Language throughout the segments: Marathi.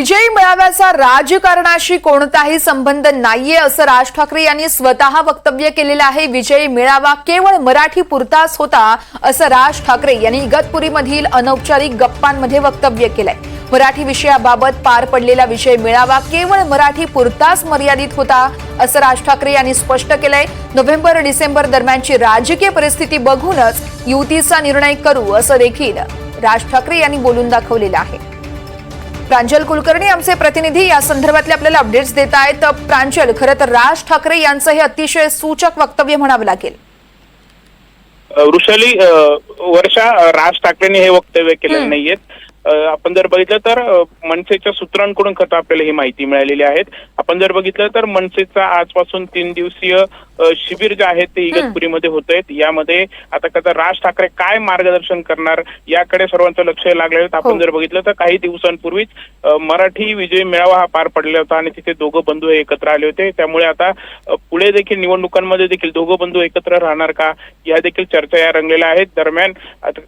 विजयी मेळाव्याचा राजकारणाशी कोणताही संबंध नाहीये असं राज ठाकरे यांनी स्वतः वक्तव्य केलेलं आहे. विजयी मेळावा केवळ मराठी पुरताच होता असं राज ठाकरे यांनी इगतपुरीमधील अनौपचारिक गप्पांमध्ये वक्तव्य केलंय. मराठी विषयाबाबत पार पडलेला विजय मेळावा केवळ मराठी पुरताच मर्यादित होता असं राज ठाकरे यांनी स्पष्ट केलंय. नोव्हेंबर डिसेंबर दरम्यानची राजकीय परिस्थिती बघूनच युतीचा निर्णय करू असं देखील राज ठाकरे यांनी बोलून दाखवलेलं आहे. प्रांजल कुलकर्णी आमचे प्रतिनिधी या संदर्भातले आपल्याला अपडेट्स देत आहेत. प्रांजल खरं तर राज ठाकरे यांचं हे अतिशय सूचक वक्तव्य म्हणावं लागेल. वृषाली वर्षा राज ठाकरेंनी हे वक्तव्य केलेलं नाहीयेत. आपण जर बघितलं तर मनसेच्या सूत्रांकडून खरं आपल्याला ही माहिती मिळालेली आहे आपण जर बघितलं तर मनसेचा आजपासून तीन दिवसीय शिबिर जे आहे ते इगतपुरीमध्ये होत आहेत यामध्ये आता कसं राज ठाकरे काय मार्गदर्शन करणार याकडे सर्वांचं लक्ष लागलेलं आहे. हो. आपण जर बघितलं तर काही दिवसांपूर्वीच मराठी विजय मेळावा हा पार पडला होता आणि तिथे दोघं बंधू एकत्र आले होते. त्यामुळे आता पुढे देखील निवडणुकांमध्ये देखील दोघं बंधू एकत्र राहणार का या देखील चर्चा या रंगलेल्या आहेत. दरम्यान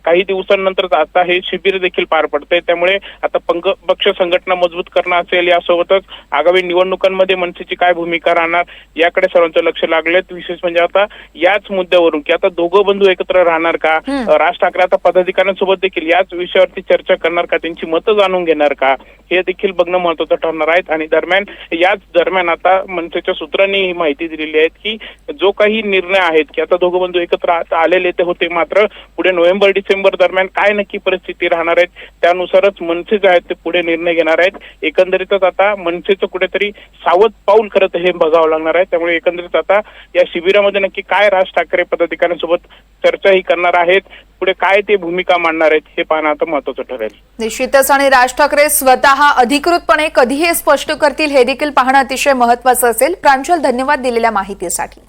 काही दिवसांनंतर आता हे शिबिर देखील पार पडतंय. त्यामुळे आता पंग पक्ष संघटना मजबूत करणं असेल यासोबतच आगामी निवडणुकांमध्ये मनसेची काय भूमिका राहणार याकडे सर्वांचं लक्ष लागलेत. विशेष म्हणजे आता याच मुद्द्यावरून की आता दोघं बंधू एकत्र राहणार का? राज ठाकरे आता पदाधिकाऱ्यांसोबत देखील याच विषयावरती चर्चा करणार का? त्यांची मतं जाणून घेणार का? हे देखील बघणं महत्वाचं ठरणार आहेत. आणि दरम्यान याच दरम्यान आता मनसेच्या सूत्रांनी ही माहिती दिलेली आहे की जो काही निर्णय आहेत की आता दोघं बंधू एकत्र आलेले ते होते मात्र पुढे नोव्हेंबर डिसेंबर दरम्यान काय नक्की परिस्थिती राहणार आहेत त्यानुसारच मनसे जे आहेत ते पुढे निर्णय घेणार आहेत. एकंदरीतच आता मनसेचं कुठेतरी सावध पाऊल खरं हे बघावं लागणार आहे. त्यामुळे एकंदरीत आता या शिबिरामध्ये नक्की काय राज ठाकरे पदाधिकाऱ्यांसोबत चर्चाही करणार आहेत पुढे काय ते भूमिका मांडणार आहेत हे पाहणं आता महत्वाचं ठरेल. निश्चितच आणि राज ठाकरे स्वतः अधिकृतपणे कधी हे स्पष्ट करतील हे देखील पाहणं अतिशय महत्वाचं असेल. प्रांजल धन्यवाद दिलेल्या माहितीसाठी.